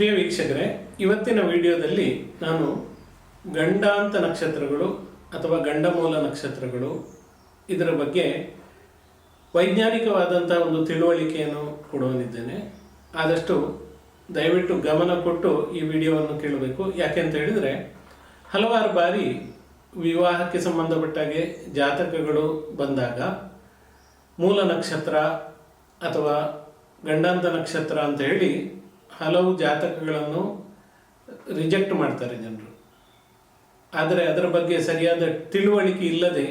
ಪ್ರಿಯ ವೀಕ್ಷಕರೇ, ಇವತ್ತಿನ ವಿಡಿಯೋದಲ್ಲಿ ನಾನು ಗಂಡಾಂತ ನಕ್ಷತ್ರಗಳು ಅಥವಾ ಗಂಡಮೂಲ ನಕ್ಷತ್ರಗಳು ಇದರ ಬಗ್ಗೆ ವೈಜ್ಞಾನಿಕವಾದಂಥ ಒಂದು ತಿಳುವಳಿಕೆಯನ್ನು ಕೊಡುವನಿದ್ದೇನೆ. ಆದಷ್ಟು ದಯವಿಟ್ಟು ಗಮನ ಕೊಟ್ಟು ಈ ವಿಡಿಯೋವನ್ನು ಕೇಳಬೇಕು. ಯಾಕೆಂತ ಹೇಳಿದರೆ, ಹಲವಾರು ಬಾರಿ ವಿವಾಹಕ್ಕೆ ಸಂಬಂಧಪಟ್ಟಾಗೆ ಜಾತಕಗಳು ಬಂದಾಗ ಮೂಲ ನಕ್ಷತ್ರ ಅಥವಾ ಗಂಡಾಂತ ನಕ್ಷತ್ರ ಅಂತ ಹೇಳಿ ಹಲವು ಜಾತಕಗಳನ್ನು ರಿಜೆಕ್ಟ್ ಮಾಡ್ತಾರೆ ಜನರು. ಆದರೆ ಅದರ ಬಗ್ಗೆ ಸರಿಯಾದ ತಿಳುವಳಿಕೆ ಇಲ್ಲದೆ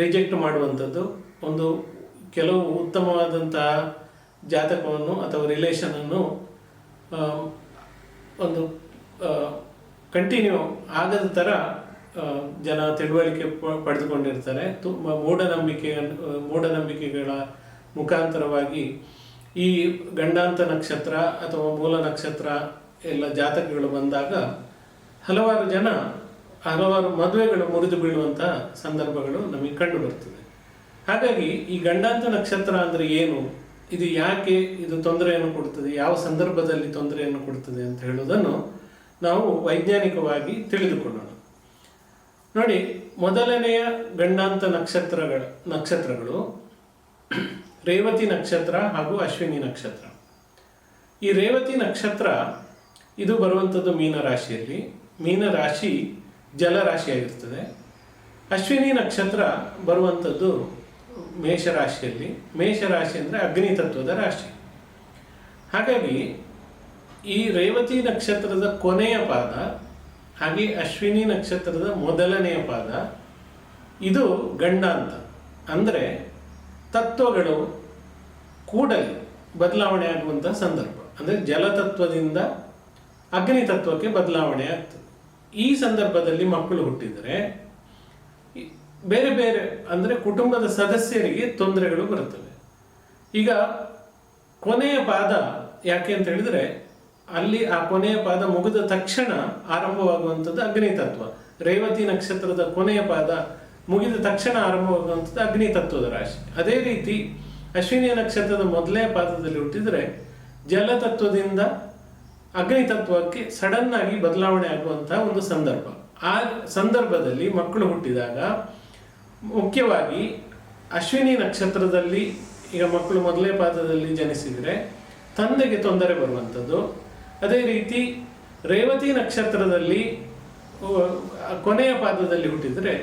ರಿಜೆಕ್ಟ್ ಮಾಡುವಂಥದ್ದು ಒಂದು ಕೆಲವು ಉತ್ತಮವಾದಂತಹ ಜಾತಕವನ್ನು ಅಥವಾ ರಿಲೇಷನನ್ನು ಒಂದು ಕಂಟಿನ್ಯೂ ಆಗದ ಥರ ಜನ ತಿಳುವಳಿಕೆ ಪಡೆದುಕೊಂಡಿರ್ತಾರೆ. ತುಂಬ ಮೂಢನಂಬಿಕೆಯನ್ನು ಮೂಢನಂಬಿಕೆಗಳ ಮುಖಾಂತರವಾಗಿ ಈ ಗಂಡಾಂತ ನಕ್ಷತ್ರ ಅಥವಾ ಮೂಲ ನಕ್ಷತ್ರ ಎಲ್ಲ ಜಾತಕಗಳು ಬಂದಾಗ ಹಲವಾರು ಜನ, ಹಲವಾರು ಮದುವೆಗಳು ಮುರಿದು ಬೀಳುವಂತಹ ಸಂದರ್ಭಗಳು ನಮಗೆ ಕಂಡು ಬರ್ತದೆ. ಹಾಗಾಗಿ ಈ ಗಂಡಾಂತ ನಕ್ಷತ್ರ ಅಂದ್ರೆ ಏನು? ಇದು ಯಾಕೆ ಇದು ತೊಂದರೆಯನ್ನು ಕೊಡುತ್ತದೆ ಯಾವ ಸಂದರ್ಭದಲ್ಲಿ ತೊಂದರೆಯನ್ನು ಕೊಡುತ್ತದೆ ಅಂತ ಹೇಳುವುದನ್ನು ನಾವು ವೈಜ್ಞಾನಿಕವಾಗಿ ತಿಳಿದುಕೊಳ್ಳೋಣ. ನೋಡಿ, ಮೊದಲನೆಯ ಗಂಡಾಂತ ನಕ್ಷತ್ರಗಳ, ನಕ್ಷತ್ರಗಳು ರೇವತಿ ನಕ್ಷತ್ರ ಹಾಗೂ ಅಶ್ವಿನಿ ನಕ್ಷತ್ರ. ಈ ರೇವತಿ ನಕ್ಷತ್ರ ಇದು ಬರುವಂಥದ್ದು ಮೀನ ಮೀನರಾಶಿ ಮೀನ ರಾಶಿ ಜಲರಾಶಿಯಾಗಿರ್ತದೆ ಅಶ್ವಿನಿ ನಕ್ಷತ್ರ ಬರುವಂಥದ್ದು ಮೇಷರಾಶಿಯಲ್ಲಿ ಮೇಷರಾಶಿ ಅಂದರೆ ಅಗ್ನಿ ತತ್ವದ ರಾಶಿ. ಹಾಗಾಗಿ ಈ ರೇವತಿ ನಕ್ಷತ್ರದ ಕೊನೆಯ ಪಾದ ಹಾಗೆ ಅಶ್ವಿನಿ ನಕ್ಷತ್ರದ ಮೊದಲನೆಯ ಪಾದ ಇದು ಗಂಡಾಂತ ಅಂದರೆ ತತ್ವಗಳು ಕೂಡಲೇ ಬದಲಾವಣೆ ಆಗುವಂತಹ ಸಂದರ್ಭ. ಅಂದರೆ ಜಲತತ್ವದಿಂದ ಅಗ್ನಿ ತತ್ವಕ್ಕೆ ಬದಲಾವಣೆ ಆಗ್ತದೆ ಈ ಸಂದರ್ಭದಲ್ಲಿ ಮಕ್ಕಳು ಹುಟ್ಟಿದರೆ ಬೇರೆ ಬೇರೆ ಅಂದರೆ ಕುಟುಂಬದ ಸದಸ್ಯರಿಗೆ ತೊಂದರೆಗಳು ಬರುತ್ತವೆ. ಈಗ ಕೊನೆಯ ಪಾದ ಯಾಕೆ ಅಂತ ಹೇಳಿದ್ರೆ, ಅಲ್ಲಿ ಆ ಕೊನೆಯ ಪಾದ ಮುಗಿದ ತಕ್ಷಣ ಆರಂಭವಾಗುವಂಥದ್ದು ಅಗ್ನಿ ತತ್ವ. ರೇವತಿ ನಕ್ಷತ್ರದ ಕೊನೆಯ ಪಾದ ಮುಗಿದ ತಕ್ಷಣ ಆರಂಭವಾಗುವಂಥದ್ದು ಅಗ್ನಿ ತತ್ವದ ರಾಶಿ. ಅದೇ ರೀತಿ ಅಶ್ವಿನಿ ನಕ್ಷತ್ರದ ಮೊದಲೇ ಪಾದದಲ್ಲಿ ಹುಟ್ಟಿದರೆ ಜಲತತ್ವದಿಂದ ಅಗ್ನಿ ತತ್ವಕ್ಕೆ ಸಡನ್ ಆಗಿ ಬದಲಾವಣೆ ಆಗುವಂತಹ ಒಂದು ಸಂದರ್ಭ. ಆ ಸಂದರ್ಭದಲ್ಲಿ ಮಕ್ಕಳು ಹುಟ್ಟಿದಾಗ ಮುಖ್ಯವಾಗಿ ಅಶ್ವಿನಿ ನಕ್ಷತ್ರದಲ್ಲಿ ಈಗ ಮಕ್ಕಳು ಮೊದಲೇ ಪಾದದಲ್ಲಿ ಜನಿಸಿದರೆ ತಂದೆಗೆ ತೊಂದರೆ ಬರುವಂಥದ್ದು. ಅದೇ ರೀತಿ ರೇವತಿ ನಕ್ಷತ್ರದಲ್ಲಿ ಕೊನೆಯ ಪಾದದಲ್ಲಿ ಹುಟ್ಟಿದರೆ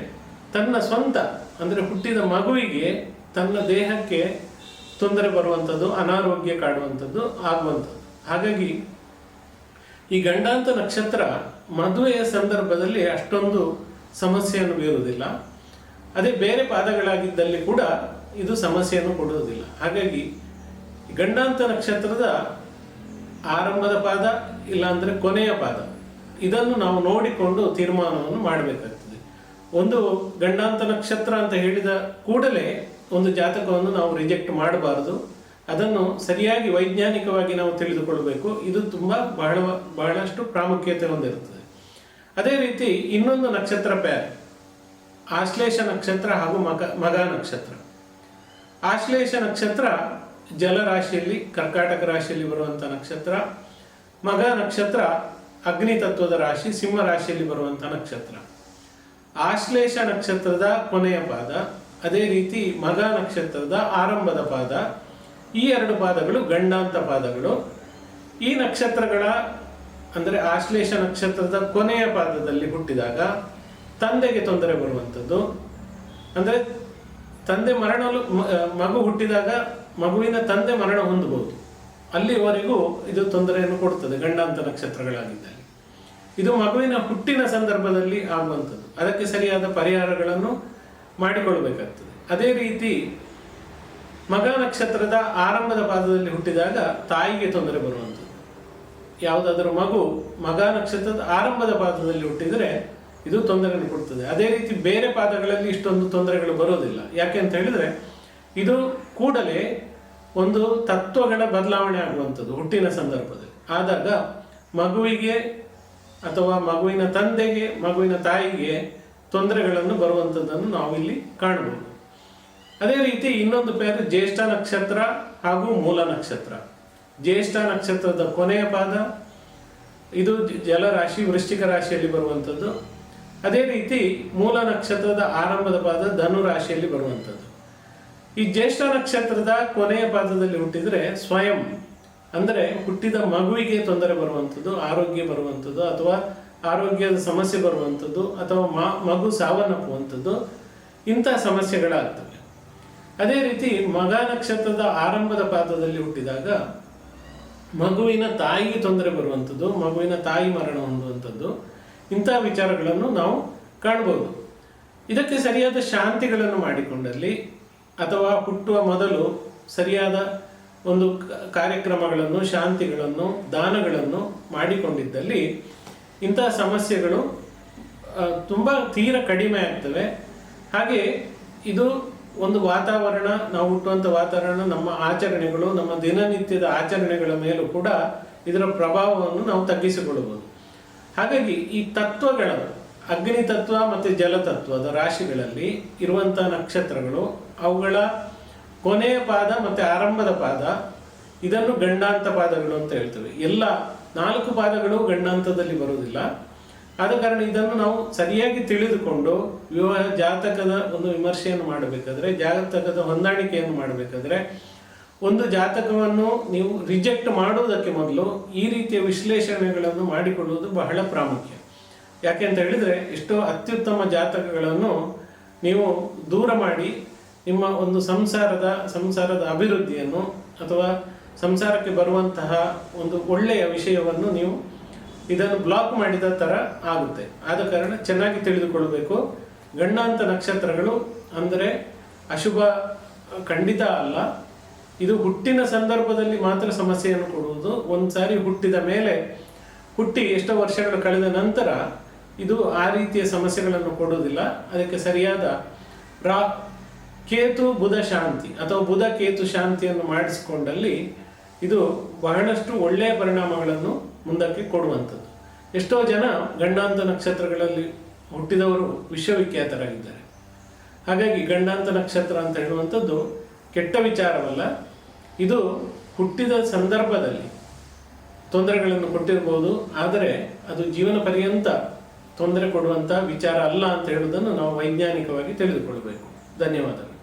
ತನ್ನ ಸ್ವಂತ, ಅಂದರೆ ಹುಟ್ಟಿದ ಮಗುವಿಗೆ ತನ್ನ ದೇಹಕ್ಕೆ ತೊಂದರೆ ಬರುವಂಥದ್ದು, ಅನಾರೋಗ್ಯ ಕಾಡುವಂಥದ್ದು, ಆಗುವಂಥದ್ದು. ಹಾಗಾಗಿ ಈ ಗಂಡಾಂತ ನಕ್ಷತ್ರ ಮದುವೆಯ ಸಂದರ್ಭದಲ್ಲಿ ಅಷ್ಟೊಂದು ಸಮಸ್ಯೆಯನ್ನು ಬೀರುವುದಿಲ್ಲ. ಅದೇ ಬೇರೆ ಪಾದಗಳಾಗಿದ್ದಲ್ಲಿ ಕೂಡ ಇದು ಸಮಸ್ಯೆಯನ್ನು ಕೊಡುವುದಿಲ್ಲ. ಹಾಗಾಗಿ ಗಂಡಾಂತ ನಕ್ಷತ್ರದ ಆರಂಭದ ಪಾದ, ಇಲ್ಲಾಂದರೆ ಕೊನೆಯ ಪಾದ, ಇದನ್ನು ನಾವು ನೋಡಿಕೊಂಡು ತೀರ್ಮಾನವನ್ನು ಮಾಡಬೇಕಾಗ್ತದೆ. ಒಂದು ಗಂಡಾಂತ ನಕ್ಷತ್ರ ಅಂತ ಹೇಳಿದ ಕೂಡಲೇ ಒಂದು ಜಾತಕವನ್ನು ನಾವು ರಿಜೆಕ್ಟ್ ಮಾಡಬಾರದು. ಅದನ್ನು ಸರಿಯಾಗಿ ವೈಜ್ಞಾನಿಕವಾಗಿ ನಾವು ತಿಳಿದುಕೊಳ್ಳಬೇಕು ಇದು ತುಂಬಾ ಬಹಳ, ಬಹಳಷ್ಟು ಪ್ರಾಮುಖ್ಯತೆ ಹೊಂದಿರುತ್ತದೆ. ಅದೇ ರೀತಿ ಇನ್ನೊಂದು ನಕ್ಷತ್ರ ಪ್ಯಾರ್ ಆಶ್ಲೇಷ ನಕ್ಷತ್ರ ಹಾಗೂ ಮಗ ಮಗ ನಕ್ಷತ್ರ. ಆಶ್ಲೇಷ ನಕ್ಷತ್ರ ಜಲರಾಶಿಯಲ್ಲಿ ಕರ್ಕಾಟಕ ರಾಶಿಯಲ್ಲಿ ಬರುವಂಥ ನಕ್ಷತ್ರ. ಮಗ ನಕ್ಷತ್ರ ಅಗ್ನಿ ತತ್ವದ ರಾಶಿ, ಸಿಂಹ ರಾಶಿಯಲ್ಲಿ ಬರುವಂಥ ನಕ್ಷತ್ರ. ಆಶ್ಲೇಷ ನಕ್ಷತ್ರದ ಕೊನೆಯ ಪಾದ, ಅದೇ ರೀತಿ ಮಗ ನಕ್ಷತ್ರದ ಆರಂಭದ ಪಾದ, ಈ ಎರಡು ಪಾದಗಳು ಗಂಡಾಂತ ಪಾದಗಳು. ಈ ನಕ್ಷತ್ರಗಳ, ಅಂದರೆ ಆಶ್ಲೇಷ ನಕ್ಷತ್ರದ ಕೊನೆಯ ಪಾದದಲ್ಲಿ ಹುಟ್ಟಿದಾಗ ತಂದೆಗೆ ತೊಂದರೆ ಬರುವಂಥದ್ದು. ಅಂದರೆ ತಂದೆ ಮರಣಲು ಮಗು ಹುಟ್ಟಿದಾಗ ಮಗುವಿನ ತಂದೆ ಮರಣ ಹೊಂದಬಹುದು. ಅಲ್ಲಿವರೆಗೂ ಇದು ತೊಂದರೆಯನ್ನು ಕೊಡುತ್ತದೆ, ಗಂಡಾಂತ ನಕ್ಷತ್ರಗಳಾಗಿದ್ದಲ್ಲಿ. ಇದು ಮಗುವಿನ ಹುಟ್ಟಿನ ಸಂದರ್ಭದಲ್ಲಿ ಆಗುವಂಥದ್ದು. ಅದಕ್ಕೆ ಸರಿಯಾದ ಪರಿಹಾರಗಳನ್ನು ಮಾಡಿಕೊಳ್ಬೇಕಾಗ್ತದೆ. ಅದೇ ರೀತಿ ಮಗ ನಕ್ಷತ್ರದ ಆರಂಭದ ಪಾದದಲ್ಲಿ ಹುಟ್ಟಿದಾಗ ತಾಯಿಗೆ ತೊಂದರೆ ಬರುವಂಥದ್ದು. ಯಾವುದಾದರೂ ಮಗು ಮಗ ನಕ್ಷತ್ರದ ಆರಂಭದ ಪಾದದಲ್ಲಿ ಹುಟ್ಟಿದರೆ ಇದು ತೊಂದರೆಯನ್ನು ಕೊಡ್ತದೆ. ಅದೇ ರೀತಿ ಬೇರೆ ಪಾದಗಳಲ್ಲಿ ಇಷ್ಟೊಂದು ತೊಂದರೆಗಳು ಬರೋದಿಲ್ಲ. ಯಾಕೆ ಅಂತ ಹೇಳಿದ್ರೆ, ಇದು ಕೂಡಲೇ ಒಂದು ತತ್ವಗಳ ಬದಲಾವಣೆ ಆಗುವಂಥದ್ದು ಹುಟ್ಟಿನ ಸಂದರ್ಭದಲ್ಲಿ. ಆದಾಗ ಮಗುವಿಗೆ ಅಥವಾ ಮಗುವಿನ ತಂದೆಗೆ, ಮಗುವಿನ ತಾಯಿಗೆ ತೊಂದರೆಗಳನ್ನು ಬರುವಂಥದ್ದನ್ನು ನಾವಿಲ್ಲಿ ಕಾಣಬಹುದು. ಅದೇ ರೀತಿ ಇನ್ನೊಂದು ಪೇರು ಜ್ಯೇಷ್ಠ ನಕ್ಷತ್ರ ಹಾಗೂ ಮೂಲ ನಕ್ಷತ್ರ. ಜ್ಯೇಷ್ಠ ನಕ್ಷತ್ರದ ಕೊನೆಯ ಪಾದ, ಇದು ಜಲರಾಶಿ, ವೃಶ್ಚಿಕ ರಾಶಿಯಲ್ಲಿ ಬರುವಂಥದ್ದು ಅದೇ ರೀತಿ ಮೂಲ ನಕ್ಷತ್ರದ ಆರಂಭದ ಪಾದ ಧನು ರಾಶಿಯಲ್ಲಿ ಬರುವಂಥದ್ದು ಈ ಜ್ಯೇಷ್ಠ ನಕ್ಷತ್ರದ ಕೊನೆಯ ಪಾದದಲ್ಲಿ ಹುಟ್ಟಿದರೆ ಸ್ವಯಂ. ಅಂದರೆ ಹುಟ್ಟಿದ ಮಗುವಿಗೆ ತೊಂದರೆ ಬರುವಂಥದ್ದು, ಆರೋಗ್ಯ ಬರುವಂಥದ್ದು, ಅಥವಾ ಆರೋಗ್ಯದ ಸಮಸ್ಯೆ ಬರುವಂಥದ್ದು, ಅಥವಾ ಮಗು ಸಾವನ್ನಪ್ಪುವಂಥದ್ದು, ಇಂಥ ಸಮಸ್ಯೆಗಳಾಗ್ತವೆ. ಅದೇ ರೀತಿ ಮಗ ನಕ್ಷತ್ರದ ಆರಂಭದ ಪಾತ್ರದಲ್ಲಿ ಹುಟ್ಟಿದಾಗ, ಮಗುವಿನ ತಾಯಿಗೆ ತೊಂದರೆ ಬರುವಂಥದ್ದು, ಮಗುವಿನ ತಾಯಿ ಮರಣ ಹೊಂದುವಂಥದ್ದು, ಇಂಥ ವಿಚಾರಗಳನ್ನು ನಾವು ಕಾಣ್ಬೋದು. ಇದಕ್ಕೆ ಸರಿಯಾದ ಶಾಂತಿಗಳನ್ನು ಮಾಡಿಕೊಂಡಲ್ಲಿ, ಅಥವಾ ಹುಟ್ಟುವ ಮೊದಲು ಸರಿಯಾದ ಒಂದು ಕಾರ್ಯಕ್ರಮಗಳನ್ನು, ಶಾಂತಿಗಳನ್ನು, ದಾನಗಳನ್ನು ಮಾಡಿಕೊಂಡಿದ್ದಲ್ಲಿ ಇಂತಹ ಸಮಸ್ಯೆಗಳು ತುಂಬ ತೀರ ಕಡಿಮೆ ಆಗ್ತವೆ. ಹಾಗೆ ಇದು ಒಂದು ವಾತಾವರಣ, ನಾವು ಹುಟ್ಟುವಂಥ ವಾತಾವರಣ, ನಮ್ಮ ಆಚರಣೆಗಳು, ನಮ್ಮ ದಿನನಿತ್ಯದ ಆಚರಣೆಗಳ ಮೇಲೂ ಕೂಡ ಇದರ ಪ್ರಭಾವವನ್ನು ನಾವು ತಗ್ಗಿಸಿಕೊಳ್ಳಬಹುದು ಹಾಗಾಗಿ ಈ ತತ್ವಗಳ ಅಗ್ನಿ ತತ್ವ ಮತ್ತು ಜಲತತ್ವದ ರಾಶಿಗಳಲ್ಲಿ ಇರುವಂಥ ನಕ್ಷತ್ರಗಳು, ಅವುಗಳ ಕೊನೆಯ ಪಾದ ಮತ್ತು ಆರಂಭದ ಪಾದ, ಇದನ್ನು ಗಂಡಾಂತ ಪಾದಗಳು ಅಂತ ಹೇಳ್ತೇವೆ. ಎಲ್ಲ ನಾಲ್ಕು ಪಾದಗಳು ಗಂಡಾಂತದಲ್ಲಿ ಬರುವುದಿಲ್ಲ. ಆದ ಕಾರಣ ಇದನ್ನು ನಾವು ಸರಿಯಾಗಿ ತಿಳಿದುಕೊಂಡು ವಿವಾಹ ಜಾತಕದ ಒಂದು ವಿಮರ್ಶೆಯನ್ನು ಮಾಡಬೇಕಾದ್ರೆ, ಜಾತಕದ ಹೊಂದಾಣಿಕೆಯನ್ನು ಮಾಡಬೇಕಾದ್ರೆ, ಒಂದು ಜಾತಕವನ್ನು ನೀವು ರಿಜೆಕ್ಟ್ ಮಾಡುವುದಕ್ಕೆ ಮೊದಲು ಈ ರೀತಿಯ ವಿಶ್ಲೇಷಣೆಗಳನ್ನು ಮಾಡಿಕೊಳ್ಳುವುದು ಬಹಳ ಪ್ರಾಮುಖ್ಯ. ಯಾಕೆ ಅಂತ ಹೇಳಿದ್ರೆ, ಎಷ್ಟೋ ಅತ್ಯುತ್ತಮ ಜಾತಕಗಳನ್ನು ನೀವು ದೂರ ಮಾಡಿ ನಿಮ್ಮ ಒಂದು ಸಂಸಾರದ ಸಂಸಾರದ ಅಭಿವೃದ್ಧಿಯನ್ನು ಅಥವಾ ಸಂಸಾರಕ್ಕೆ ಬರುವಂತಹ ಒಂದು ಒಳ್ಳೆಯ ವಿಷಯವನ್ನು ನೀವು ಇದನ್ನು ಬ್ಲಾಕ್ ಮಾಡಿದ ತರ ಆಗುತ್ತೆ. ಆದ ಕಾರಣ ಚೆನ್ನಾಗಿ ತಿಳಿದುಕೊಳ್ಳಬೇಕು. ಗಂಡಾಂತ ನಕ್ಷತ್ರಗಳು ಅಂದರೆ ಅಶುಭ, ಖಂಡಿತ ಅಲ್ಲ. ಇದು ಹುಟ್ಟಿನ ಸಂದರ್ಭದಲ್ಲಿ ಮಾತ್ರ ಸಮಸ್ಯೆಯನ್ನು ಕೊಡುವುದು. ಒಂದ್ಸಾರಿ ಹುಟ್ಟಿದ ಮೇಲೆ ಹುಟ್ಟಿ ಎಷ್ಟೋ ವರ್ಷಗಳು ಕಳೆದ ನಂತರ ಇದು ಆ ರೀತಿಯ ಸಮಸ್ಯೆಗಳನ್ನು ಕೊಡುವುದಿಲ್ಲ. ಅದಕ್ಕೆ ಸರಿಯಾದ ರಾ ಕೇತು ಬುಧ ಶಾಂತಿ ಅಥವಾ ಬುಧ ಕೇತು ಶಾಂತಿಯನ್ನು ಮಾಡಿಸಿಕೊಂಡಲ್ಲಿ ಇದು ಬಹಳಷ್ಟು ಒಳ್ಳೆಯ ಪರಿಣಾಮಗಳನ್ನು ಮುಂದಕ್ಕೆ ಕೊಡುವಂಥದ್ದು. ಎಷ್ಟೋ ಜನ ಗಂಡಾಂತ ನಕ್ಷತ್ರಗಳಲ್ಲಿ ಹುಟ್ಟಿದವರು ವಿಶ್ವವಿಖ್ಯಾತರಾಗಿದ್ದಾರೆ ಹಾಗಾಗಿ ಗಂಡಾಂತ ನಕ್ಷತ್ರ ಅಂತ ಹೇಳುವಂಥದ್ದು ಕೆಟ್ಟ ವಿಚಾರವಲ್ಲ. ಇದು ಹುಟ್ಟಿದ ಸಂದರ್ಭದಲ್ಲಿ ತೊಂದರೆಗಳನ್ನು ಕೊಟ್ಟಿರ್ಬೋದು, ಆದರೆ ಅದು ಜೀವನ ಪರ್ಯಂತ ತೊಂದರೆ ಕೊಡುವಂಥ ವಿಚಾರ ಅಲ್ಲ ಅಂತ ಹೇಳುವುದನ್ನು ನಾವು ವೈಜ್ಞಾನಿಕವಾಗಿ ತಿಳಿದುಕೊಳ್ಬೇಕು. ಧನ್ಯವಾದಗಳು.